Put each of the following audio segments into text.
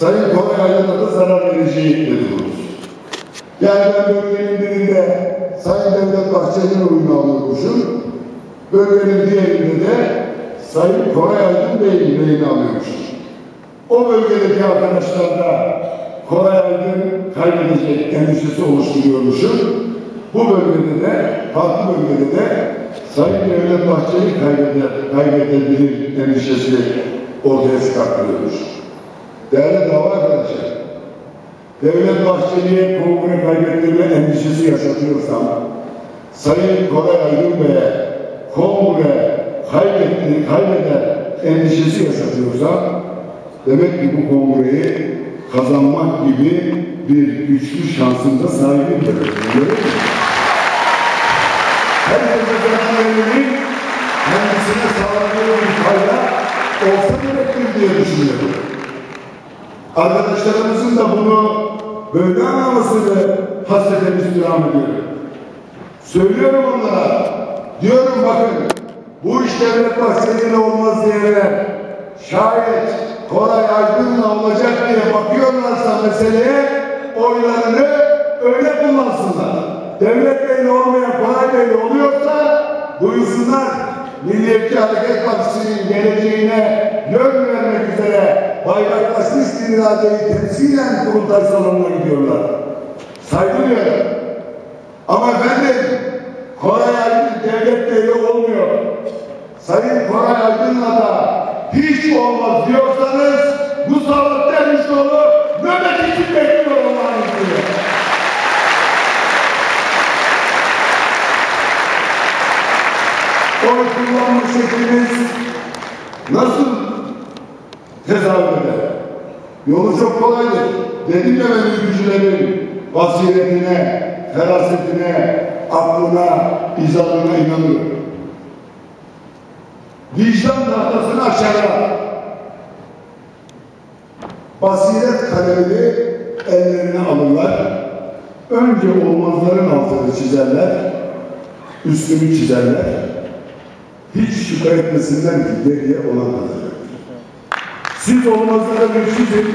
Sayın Koray Aydın'a da zarar vereceği dedikodusu. Yani ben bölgenin birinde Sayın Devlet Bahçeli'nin oyunu alıyormuşum. Bölgenin diğerinde de Sayın Koray Aydın Bey'in beyini alıyormuşum. O bölgedeki arkadaşlar da Koray Aydın kaybedecek endişesi oluşturuyormuşum. Bu bölgede de, farklı bölgede de Sayın Devlet Bahçeli kaybeder, kaybedebilir endişesi ortaya çıkartılıyormuş. Değerli dava arkadaşlar, Devlet Bahçeli'ye kongre kaybettirme endişesi yaşatıyorsam, Sayın Koray Aydın Bey'e kongre kaybetti, kaybeder endişesi yaşatıyorsam, demek ki bu kongreyi kazanmak gibi bir güçlü şansın da sahibiyim demek. Herkese zamanlarının kendisine sağladığı bir fayda olsa gerektir diye düşünüyorum. Arkadaşlarımızın da bunu böyle anlamasını hasreten istirham ediyorum. Söylüyorum onlara, diyorum bakın, bu iş devlet bahsediyle olmaz diyene şayet Koray Aydın'la olacak diye bakıyorlarsa meseleye oylarını öyle kullansınlar. Devlet Bey'le olmayan Koray Bey'le oluyorsa buyursunlar Milliyetçi Hareket Partisi'nin geleceğine yön vermek üzere bayraklaşmış bir iradeyi temsilen kurultay salonuna gidiyorlar. Saygı duyuyorum. Ama efendim Koray Aydın Devlet Bey'le olmuyor. Sayın Koray Aydın'la da hiç olmaz diyorsanız bu sağlık dermiş olur. Nöbet için bekliyor Allah'ın izniyle. Oy kullanma şeklimiz nasıl tezahür eder? Yolu çok kolaydır. Dedim ya ben ülkücülerin basiretine, ferasetine, aklına, izahına inanıyorum. Vicdan tahtasını aşağıya basiret kalemini ellerine alırlar. Önce olmazların altını çizerler, üstünü çizerler. Hiç şüphe etmesinler ki geriye olan. Siz olmazlara bir çizin,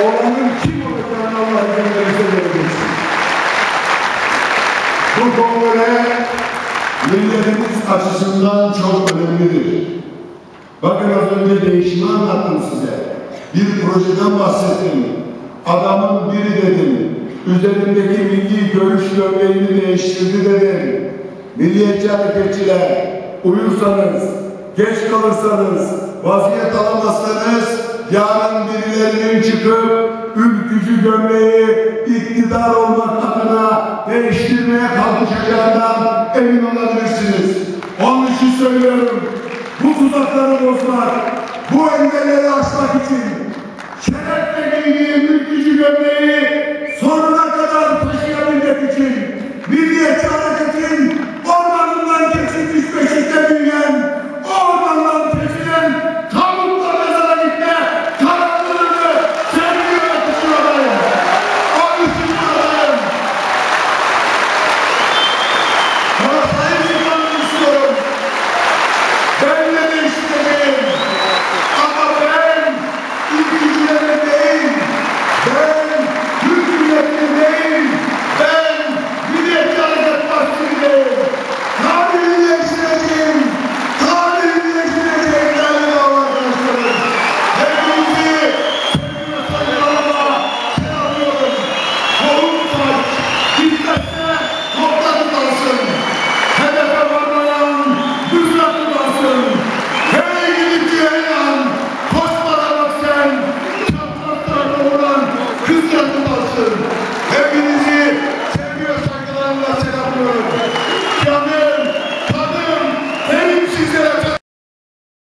olanın kim olacağını Allah izin verirse göreceksiniz. Bu kongre milletimiz açısından çok önemlidir. Bakın az önce değişimi anlattım size. Bir projeden bahsettim. Adamın biri dedim. Üzerindeki milli görüş gömleğini değiştirdi dedim. Milliyetçi hareketçiler uyursanız, geç kalırsanız, vaziyet alamazsanız yarın birilerinin çıkıp ülkücü gömleği iktidar olmak adına değiştirmeye kalkışacağından emin olabilirsiniz. Onun için söylüyorum. Bu tuzakları bozmak, bu engelleri aşmak